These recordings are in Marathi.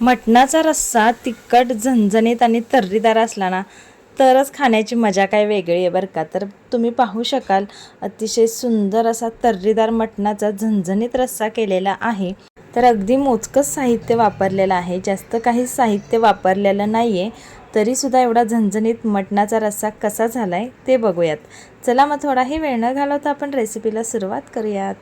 मटणाचा रस्सा तिखट झणझणीत आणि तर्रीदार असला ना तरच खाण्याची मजा काय वेगळी आहे बरं का. तर तुम्ही पाहू शकाल अतिशय सुंदर असा तर्रीदार मटणाचा झणझणीत रस्सा केलेला आहे. तर अगदी मोजकंच साहित्य वापरलेलं आहे. जास्त काही साहित्य वापरलेलं नाही आहे तरीसुद्धा एवढा झणझणीत मटणाचा रस्सा कसा झाला आहे ते बघूयात. चला मग थोडाही वेळ न घालवता आपण रेसिपीला सुरुवात करूयात.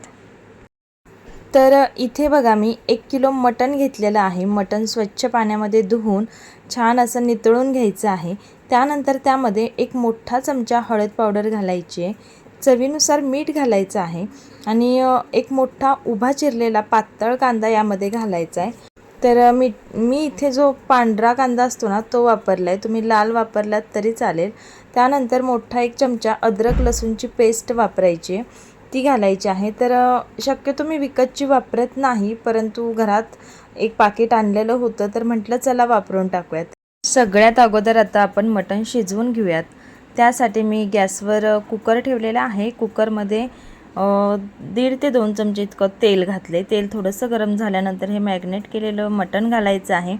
तर इथे बघा मी एक किलो मटण घेतलेलं आहे. मटण स्वच्छ पाण्यामध्ये धुवून छान असं नितळून घ्यायचं आहे. त्यानंतर त्यामध्ये एक मोठा चमचा हळद पावडर घालायची आहे. चवीनुसार मीठ घालायचं आहे आणि एक मोठा उभा चिरलेला पातळ कांदा यामध्ये घालायचा आहे. तर मी मी इथे जो पांढरा कांदा असतो ना तो वापरला आहे तुम्ही लाल वापरलात तरी चालेल. त्यानंतर मोठा एक चमचा अद्रक लसूणची पेस्ट वापरायची आहे. ती घालायची आहे. तर शक्यतो मी विकतची वापरत नाही परंतु घरात एक पाकिट आणलेलं होतं तर म्हटलं चला वापरून टाकूयात. सगळ्यात अगोदर आता आपण मटण शिजवून घेऊयात. त्यासाठी मी गॅसवर कुकर ठेवलेला आहे. कुकरमध्ये दीड ते दोन चमचे इतकं तेल घातले तेल थोडंसं गरम झाल्यानंतर हे मॅग्नेट केलेलं मटण घालायचं आहे.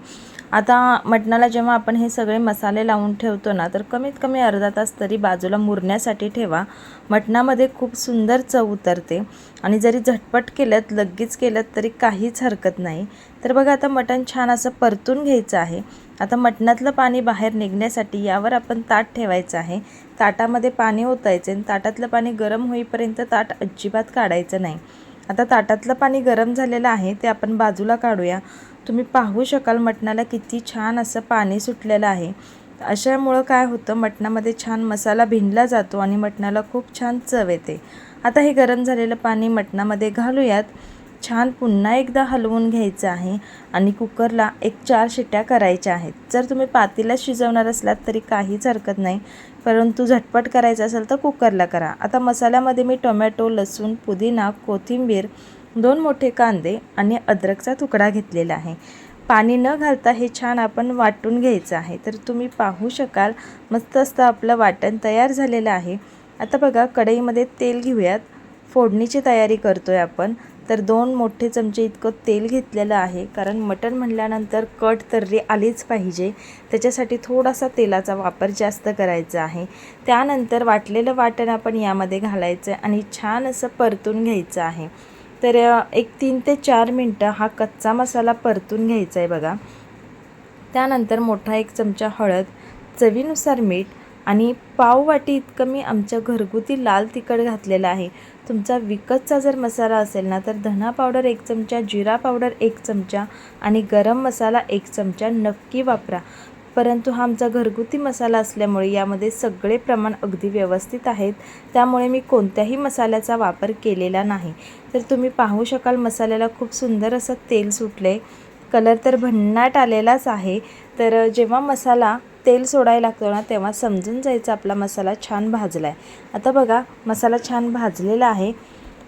आता मटणाला जेव्हा आपण हे सगळे मसाले लावून ठेवतो ना तर कमीत कमी अर्धा तास तरी बाजूला मुरण्यासाठी ठेवा. मटणामध्ये खूप सुंदर चव उतरते आणि जरी झटपट केलं लगेच केलं तरी काहीच हरकत नाही. तर बघा आता मटण छान असं परतून घ्यायचं आहे. आता मटणातलं पाणी बाहेर निघण्यासाठी यावर आपण ताट ठेवायचं आहे. ताटामध्ये पाणी ओतायचं आणि ताटातलं पाणी गरम होईपर्यंत ताट अजिबात काढायचं नाही. आता ताटातलं पाणी गरम झालेलं आहे ते आपण बाजूला काढूया. तुम्ही पाहू शकाल मटणाला किती छान असं पाणी सुटलेलं आहे. अशामुळं काय होतं मटणामध्ये छान मसाला भिनला जातो आणि मटणाला खूप छान चव येते. आता हे गरम झालेलं पाणी मटणामध्ये घालूयात. छान पुन्हा एकदा हलवून घ्यायचं आहे आणि कुकरला एक चार शिट्ट्या करायच्या आहेत. जर तुम्ही पातीला शिजवणार असलात तरी काहीच हरकत नाही. परंतु झटपट करायचं असेल तर कुकरला करा. आता मसाल्यामध्ये मी टोमॅटो लसूण पुदिना कोथिंबीर दोन मोठे कांदे आणि अद्रकचा तुकडा घेतलेला आहे. पाणी न घालता हे छान आपण वाटून घ्यायचं आहे. तर तुम्ही पाहू शकाल मस्त असतं आपलं वाटण तयार झालेलं आहे. आता बघा कढईमध्ये तेल घेऊयात. फोडणीची तयारी करतो आहे आपण. तर दोन मोठे चमचे इतकं तेल घेतलेलं आहे. कारण मटण म्हणल्यानंतर कट तर्री आलीच पाहिजे. त्याच्यासाठी थोडासा तेलाचा वापर जास्त करायचा आहे. त्यानंतर वाटलेलं वाटण आपण यामध्ये घालायचं आहे आणि छान असं परतून घ्यायचं आहे. तर एक तीन ते चार मिनटं हा कच्चा मसाला परतून घ्यायचा आहे बघा. त्यानंतर मोठा एक चमचा हळद चवीनुसार मीठ आणि पाववाटी इतकं मी आमच्या घरगुती लाल तिखट घातलेलं आहे. तुमचा विकतचा जर मसाला असेल ना तर धना पावडर एक चमचा जिरा पावडर एक चमचा आणि गरम मसाला एक चमचा नक्की वापरा. परंतु हा आमचा घरगुती मसाला असल्यामुळे यामध्ये सगळे प्रमाण अगदी व्यवस्थित आहेत. त्यामुळे मी कोणत्याही मसाल्याचा वापर केलेला नाही. तर तुम्ही पाहू शकाल मसाल्याला खूप सुंदर असं तेल सुटले कलर तर भन्नाट आलेलाच आहे. तर जेव्हा मसाला तेल सोडायला लागतो ना तेव्हा समजून जायचं आपला मसाला छान भाजला आहे आता बघा मसाला छान भाजलेला आहे.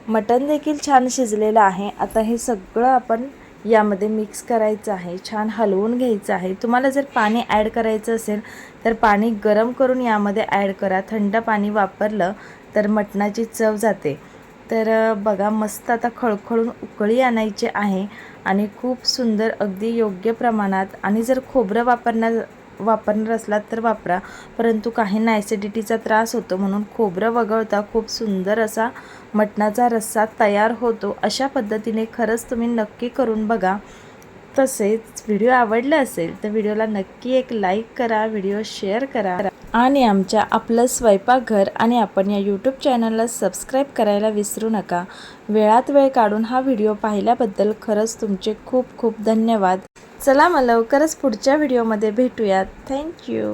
मटण देखील छान शिजलेलं आहे. आता हे सगळं आपण यामध्ये मिक्स करायचं आहे. छान हलवून घ्यायचं आहे. तुम्हाला जर पाणी ॲड करायचं असेल तर पाणी गरम करून यामध्ये ॲड करा. थंड पाणी वापरलं तर मटणाची चव जाते. तर बघा मस्त आता खळखळून उकळी आणायची आहे आणि खूप सुंदर अगदी योग्य प्रमाणात आणि जर खोबरं वापरण्या वापरणार असलात तर वापरा. परंतु काहींना ॲसिडिटीचा त्रास होतो म्हणून खोबरं वगळता खूप सुंदर असा मटणाचा रस्सा तयार होतो. अशा पद्धतीने खरंच तुम्ही नक्की करून बघा. तसेच व्हिडिओ आवडला असेल तर व्हिडिओला नक्की एक लाईक करा व्हिडिओ शेअर करा आणि आमच्या आपलं स्वयंपाकघर आणि आपण या यूट्यूब चॅनलला सबस्क्राईब करायला विसरू नका. वेळात वेळ काढून हा व्हिडिओ पाहिल्याबद्दल खरंच तुमचे खूप खूप धन्यवाद. चला मग लवकरच पुढच्या व्हिडिओमध्ये भेटूयात. थँक्यू